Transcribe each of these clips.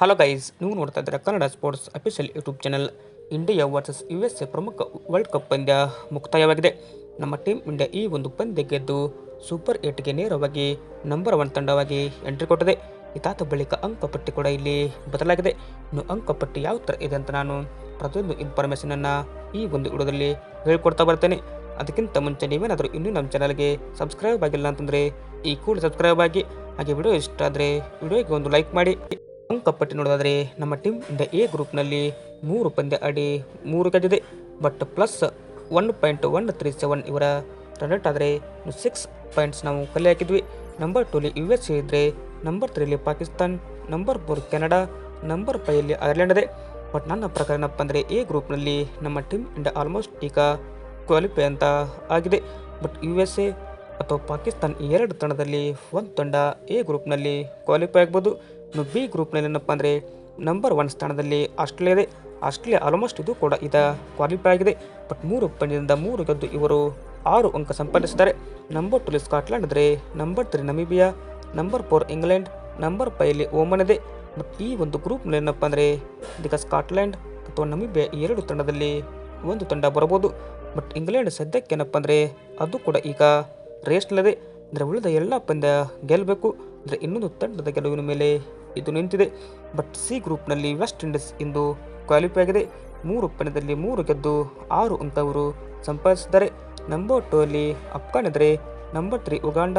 Hello guys ನೀವು ನೋಡ್ತಾ ಇದ್ದೀರಾ Kannada sports official YouTube channel India versus U S A ಪ್ರಮುಖ ವರ್ಲ್ಡ್ ಕಪ್ ಪಂದ್ಯ ಮುಕ್ತಾಯವಾಗಿದೆ. ನಮ್ಮ ಟೀಮ್ ಇಂಡಿಯಾ ಈ ಒಂದು ಪಂದ್ಯ ಗೆದ್ದು ಸೂಪರ್ ಏಟ್ಗೆ ನೇರವಾಗಿ ನಂಬರ್ ಒನ್ ತಂಡವಾಗಿ ಎಂಟ್ರಿ ಕೊಟ್ಟಿದೆ. ಇದಾದ ಬಳಿಕ ಅಂಕಪಟ್ಟಿ ಕೂಡ ಇಲ್ಲಿ ಬದಲಾಗಿದೆ. ಇನ್ನು ಅಂಕಪಟ್ಟಿ ಯಾವ ಥರ ಇದೆ ಅಂತ ನಾನು ಪ್ರತಿಯೊಂದು ಇನ್ಫಾರ್ಮೇಷನನ್ನು ಈ ಒಂದು ವಿಡಿಯೋದಲ್ಲಿ ಹೇಳ್ಕೊಡ್ತಾ ಬರ್ತೇನೆ. ಅದಕ್ಕಿಂತ ಮುಂಚೆ ನೀವೇನಾದರೂ ಇನ್ನೂ ನಮ್ಮ ಚಾನಲ್ಗೆ ಸಬ್ಸ್ಕ್ರೈಬ್ ಆಗಿಲ್ಲ ಅಂತಂದರೆ ಈ ಕೂಡ ಸಬ್ಸ್ಕ್ರೈಬ್ ಆಗಿ. ಹಾಗೆ ವಿಡಿಯೋ ಇಷ್ಟ ಆದರೆ ವಿಡಿಯೋಗೆ ಒಂದು ಲೈಕ್ ಮಾಡಿ. ಅಂಕಪಟ್ಟಿ ನೋಡೋದಾದರೆ ನಮ್ಮ ಟೀಮ್ ಇಂದ ಎ ಗ್ರೂಪ್ನಲ್ಲಿ ಮೂರು ಪಂದ್ಯ ಆಡಿ ಮೂರು ಗೆದ್ದಿದೆ. But plus one point one three seven ಇವರ ರನ್ ರೇಟ್ ಆದರೆ ಸಿಕ್ಸ್ ಪಾಯಿಂಟ್ಸ್ ನಾವು ಕಲೆ ಹಾಕಿದ್ವಿ. ನಂಬರ್ ಟೂಲಿ ಯು ಎಸ್ ಇದ್ದರೆ number ತ್ರೀಲಿ Pakistan number four Canada number ಫೈಯಲ್ಲಿ Ireland ಇದೆ. ಬಟ್ ನನ್ನ ಪ್ರಕಾರ ಏನಪ್ಪ ಅಂದರೆ ಎ ಗ್ರೂಪ್ನಲ್ಲಿ ನಮ್ಮ ಟೀಮ್ ಇಂಡಿಯಾ ಆಲ್ಮೋಸ್ಟ್ ಈಗ ಕ್ವಾಲಿಫೈ ಅಂತ ಆಗಿದೆ. ಬಟ್ ಯು ಎಸ್ ಎ ಅಥವಾ ಪಾಕಿಸ್ತಾನ್ ಎರಡು ತಂಡದಲ್ಲಿ ಒಂದು ತಂಡ ಎ ಗ್ರೂಪ್ನಲ್ಲಿ ಕ್ವಾಲಿಫೈ ಆಗ್ಬೋದು. ಇನ್ನು ಬಿ ಗ್ರೂಪ್ನಲ್ಲಿ ಏನಪ್ಪ ಅಂದರೆ ನಂಬರ್ ಒನ್ ಸ್ಥಾನದಲ್ಲಿ ಆಸ್ಟ್ರೇಲಿಯಾ ಆಸ್ಟ್ರೇಲಿಯಾ ಆಲ್ಮೋಸ್ಟ್ ಇದು ಕೂಡ ಇದ ಕ್ವಾಲಿಫೈ ಆಗಿದೆ. ಬಟ್ ಮೂರು ಪಂದ್ಯದಿಂದ ಮೂರು ಗೆದ್ದು ಇವರು ಆರು ಅಂಕ ಸಂಪಾದಿಸಿದ್ದಾರೆ ನಂಬರ್ ಟು ಸ್ಕಾಟ್ಲೆಂಡ್ ಅಂದರೆ number three Namibia number four England number ಫೈವಲ್ಲಿ Oman ಇದೆ. ಬಟ್ ಈ ಒಂದು ಗ್ರೂಪ್ನಲ್ಲಿ ಏನಪ್ಪ ಅಂದರೆ ಇದೀಗ ಸ್ಕಾಟ್ಲೆಂಡ್ ಅಥವಾ ನಮೀಬಿಯಾ ಎರಡು ತಂಡದಲ್ಲಿ ಒಂದು ತಂಡ ಬರಬಹುದು. ಬಟ್ ಇಂಗ್ಲೆಂಡ್ ಸದ್ಯಕ್ಕೆ ಏನಪ್ಪ ಅಂದರೆ ಅದು ಕೂಡ ಈಗ ರೇಸ್ನಲ್ಲಿದೆ ಅಂದರೆ ಉಳಿದ ಎಲ್ಲ ಪಂದ್ಯ ಗೆಲ್ಲಬೇಕು ಅಂದರೆ ಇನ್ನೊಂದು ತಂಡದ ಗೆಲುವಿನ ಮೇಲೆ ಇದು ನಿಂತಿದೆ. ಬಟ್ ಸಿ ಗ್ರೂಪ್ನಲ್ಲಿ ವೆಸ್ಟ್ ಇಂಡೀಸ್ ಇಂದು ಕ್ವಾಲಿಫೈ ಆಗಿದೆ ಮೂರು ಪಂದ್ಯದಲ್ಲಿ ಮೂರು ಗೆದ್ದು ಆರು ಅಂತವರು ಸಂಪಾದಿಸಿದ್ದಾರೆ. ನಂಬರ್ ಟೂ ಅಲ್ಲಿ ಅಫ್ಘಾನ್ ಇದ್ದರೆ number three Uganda,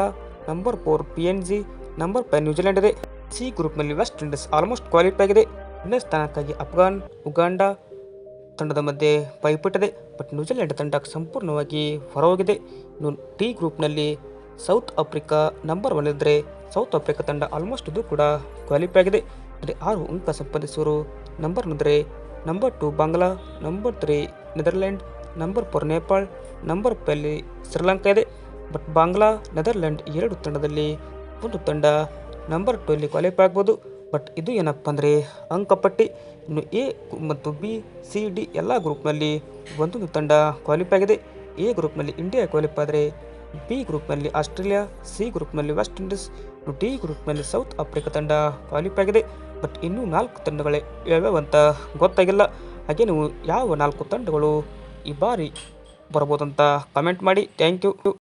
number four P N G, number five New Zealand ಇದೆ. ಸಿ ಗ್ರೂಪ್ನಲ್ಲಿ ವೆಸ್ಟ್ ಇಂಡೀಸ್ ಆಲ್ಮೋಸ್ಟ್ ಕ್ವಾಲಿಫೈ ಆಗಿದೆ ಎರಡನೇ ಸ್ಥಾನಕ್ಕಾಗಿ ಅಫ್ಘಾನ್ ಉಗಾಂಡ ತಂಡದ ಮಧ್ಯೆ ಪೈಪೋಟಿದೆ ಬಟ್ ನ್ಯೂಜಿಲೆಂಡ್ ತಂಡ ಸಂಪೂರ್ಣವಾಗಿ ಹೊರಹೋಗಿದೆ. ಇನ್ನು ಟಿ ಗ್ರೂಪ್ನಲ್ಲಿ ಸೌತ್ ಆಫ್ರಿಕಾ ನಂಬರ್ ಒನ್ ಇದ್ದರೆ ಸೌತ್ ಆಫ್ರಿಕಾ ತಂಡ ಆಲ್ಮೋಸ್ಟ್ ಇದು ಕೂಡ ಕ್ವಾಲಿಫೈ ಆಗಿದೆ. ಅಂದರೆ ಆರು ಅಂಕ ಸಂಪಾದಿಸುವರು ನಂಬರ್ ಅಂದರೆ number two Bangla number three Netherland number four Nepal number ಫೈವ್ಲಿ Sri Lanka ಇದೆ. ಬಟ್ ಬಾಂಗ್ಲಾ ನೆದರ್ಲ್ಯಾಂಡ್ ಎರಡು ತಂಡದಲ್ಲಿ ಒಂದು ತಂಡ ನಂಬರ್ ಟು ಅಲ್ಲಿ ಕ್ವಾಲಿಫೈ ಆಗ್ಬೋದು. ಬಟ್ ಇದು ಏನಪ್ಪ ಅಂದರೆ ಅಂಕಪಟ್ಟಿ ಇನ್ನು ಎ ಮತ್ತು ಬಿ ಸಿ ಡಿ ಎಲ್ಲ ಗ್ರೂಪ್ನಲ್ಲಿ ಒಂದೊಂದು ತಂಡ ಕ್ವಾಲಿಫೈ ಆಗಿದೆ. ಎ ಗ್ರೂಪ್ನಲ್ಲಿ ಇಂಡಿಯಾ ಕ್ವಾಲಿಫೈ ಆದರೆ ಬಿ ಗ್ರೂಪ್ನಲ್ಲಿ ಆಸ್ಟ್ರೇಲಿಯಾ, ಸಿ ಗ್ರೂಪ್ನಲ್ಲಿ ವೆಸ್ಟ್ ಇಂಡೀಸ್ ಡಿ ಗ್ರೂಪ್ನಲ್ಲಿ ಸೌತ್ ಆಫ್ರಿಕಾ ತಂಡ ಕ್ವಾಲಿಫೈ ಆಗಿದೆ. ಬಟ್ ಇನ್ನೂ ನಾಲ್ಕು ತಂಡಗಳೇ ಯಾವ್ಯಾವ ಅಂತ ಗೊತ್ತಾಗಿಲ್ಲ. ಹಾಗೆ ನೀವು ಯಾವ ನಾಲ್ಕು ತಂಡಗಳು ಈ ಬಾರಿ ಬರ್ಬೋದಂತ ಕಮೆಂಟ್ ಮಾಡಿ. Thank you